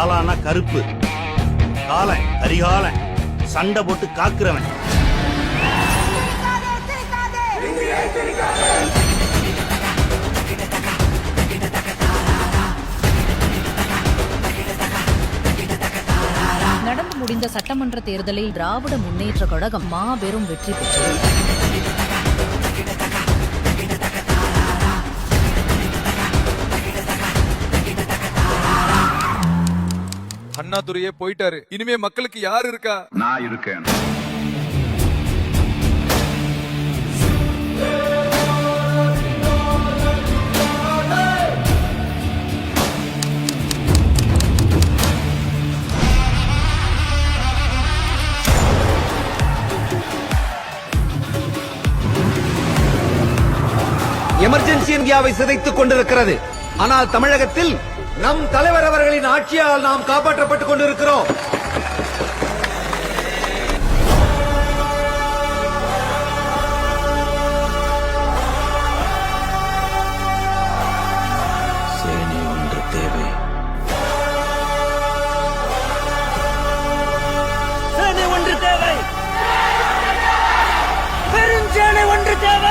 காலானா கருப்பு. காலன் கரிகாலன் சண்டை போட்டு காக்குறவன். நடந்து முடிந்த சட்டமன்ற தேர்தலில் திராவிட முன்னேற்ற கழகம் மாபெரும் வெற்றி பெற்றது. அண்ணாதுரையே போயிட்டாரு. இனிமே மக்களுக்கு யார் இருக்கா? நான் இருக்கேன். எமர்ஜென்சி இந்தியாவை சிதைத்துக் கொண்டிருக்கிறது. ஆனால் தமிழகத்தில் நம் தலைவர் அவர்களின் ஆட்சியால் நாம் காப்பாற்றப்பட்டுக் கொண்டிருக்கிறோம். சேனை ஒன்று தேவை. சேனை ஒன்று தேவை. பெருஞ்சேனை ஒன்று தேவை.